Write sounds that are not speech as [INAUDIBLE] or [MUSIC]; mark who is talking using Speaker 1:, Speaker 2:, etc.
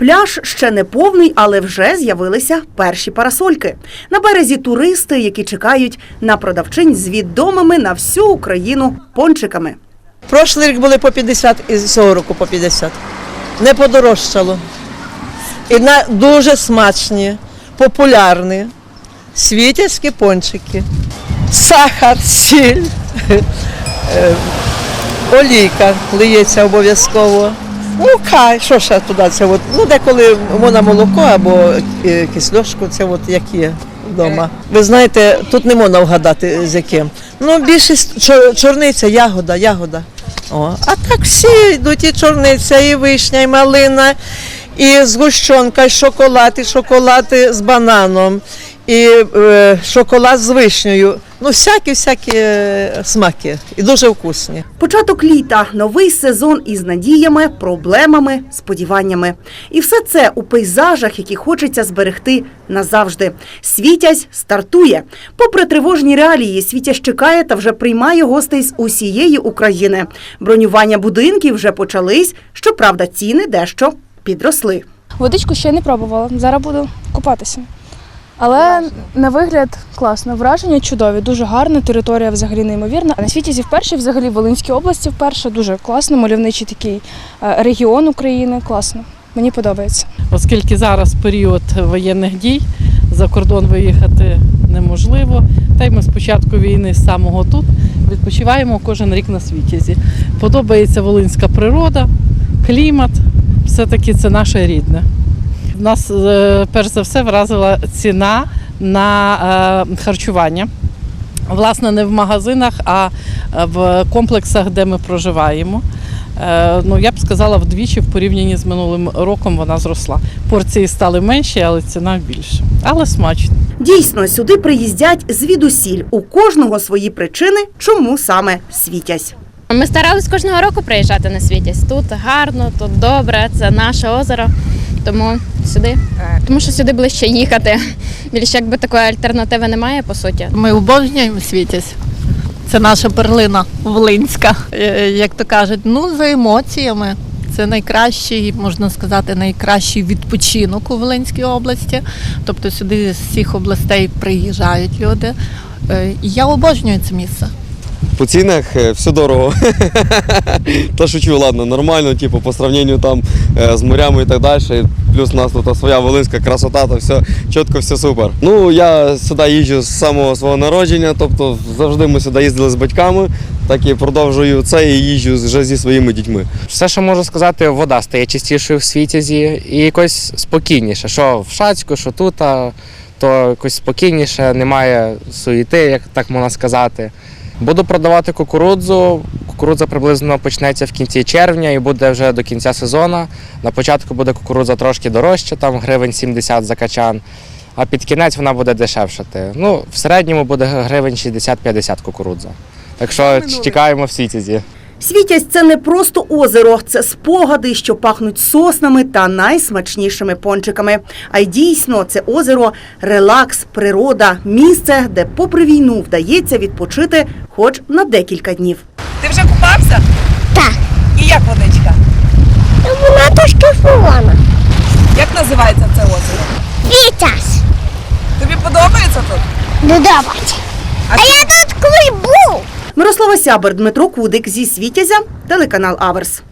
Speaker 1: Пляж ще не повний, але вже з'явилися перші парасольки. На березі туристи, які чекають на продавчинь з відомими на всю Україну пончиками.
Speaker 2: Прошлий рік були по 50 і цього року по 50. Не подорожчало. І на, дуже смачні, популярні. Світязькі пончики. Сахар, сіль, [LAUGHS] е, олійка лиється обов'язково. Мука, що ще туди? Це от, ну, деколи можна молоко або е, кисльошку, це от як є вдома. Ви знаєте, тут не можна вгадати з яким. Ну, більшість чор- чорниця, ягода, ягода. О, а так всі йдуть і чорниця, і вишня, і малина, і згущенка, і шоколад, і шоколад з бананом, і е, шоколад з вишнею. Ну, всякі-всякі е, смаки. І дуже вкусні.
Speaker 1: Початок літа, новий сезон із надіями, проблемами, сподіваннями. І все це у пейзажах, які хочеться зберегти назавжди. Світязь стартує. Попри тривожні реалії, Світязь чекає та вже приймає гостей з усієї України. Бронювання будинків вже почались. Щоправда, ціни дещо підросли.
Speaker 3: Водичку ще не пробувала. Зараз буду купатися. Але на вигляд класно. Враження чудові, дуже гарна, територія взагалі неймовірна. На світі зі вперше, взагалі в Волинській області вперше дуже класно, мальовничий такий е, регіон України. Класно. Мені подобається.
Speaker 4: оскільки зараз період воєнних дій, за кордон виїхати неможливо. Та й ми з початку війни з самого тут відпочиваємо кожен рік на світязі. Подобається волинська природа, клімат, все-таки це наше рідне. Нас е, перш за все вразила ціна на е, харчування. Власне, не в магазинах, а в комплексах, де ми проживаємо. Е, Ну, я б сказала, вдвічі в порівнянні з минулим роком вона зросла. Порції стали менші, але ціна більше. Але смачно.
Speaker 1: Дійсно, сюди приїздять звідусіль. У кожного свої причини, чому саме світязь.
Speaker 5: Ми старались кожного року приїжджати на світість. Тут гарно, тут добре, це наше озеро. Тому сюди. Тому що сюди ближче їхати. Більше якби такої альтернативи немає, по суті.
Speaker 6: Ми обожнюємо світязь. Це наша перлина волинська. Е, Як то кажуть, ну за емоціями. Це найкращий, можна сказати, найкращий відпочинок у Волинській області. Тобто сюди з всіх областей приїжджають люди. Е, я обожнюю це місце.
Speaker 7: По цінах е, все дорого. [LAUGHS] Та шучу, ладно, нормально, типу, по сравненню там е, з морями і так далі. Плюс у нас тут своя волинська красота, то все чітко, все супер. Ну, я сюди їжджу з самого свого народження, тобто завжди ми сюди їздили з батьками, так і продовжую це і їжджу вже зі своїми дітьми.
Speaker 8: Все, що можу сказати, вода стає чистішою в світязі і якось спокійніше. Що в Шацьку, що тут, то якось спокійніше, немає суєти, як так можна сказати. Буду продавати кукурудзу. Кукурудза приблизно почнеться в кінці червня і буде вже до кінця сезону. На початку буде кукурудза трошки дорожча, там гривень 70 за качан, а під кінець вона буде дешевшати. Ну, в середньому буде гривень 60-50 кукурудза. Так що чекаємо в світязі.
Speaker 1: Світязь це не просто озеро, це спогади, що пахнуть соснами та найсмачнішими пончиками. А й дійсно це озеро релакс, природа, місце, де, попри війну, вдається відпочити хоч на декілька днів.
Speaker 9: Ти вже купався?
Speaker 10: Так.
Speaker 9: І як водичка?
Speaker 10: Вона трошки фулана.
Speaker 9: Як називається це озеро?
Speaker 10: Вітас.
Speaker 9: Тобі подобається тут?
Speaker 10: Додавать.
Speaker 9: А
Speaker 10: А я тут колись був.
Speaker 1: Мирослава Сябер, Дмитро Кудик зі Світязя, телеканал Аверс.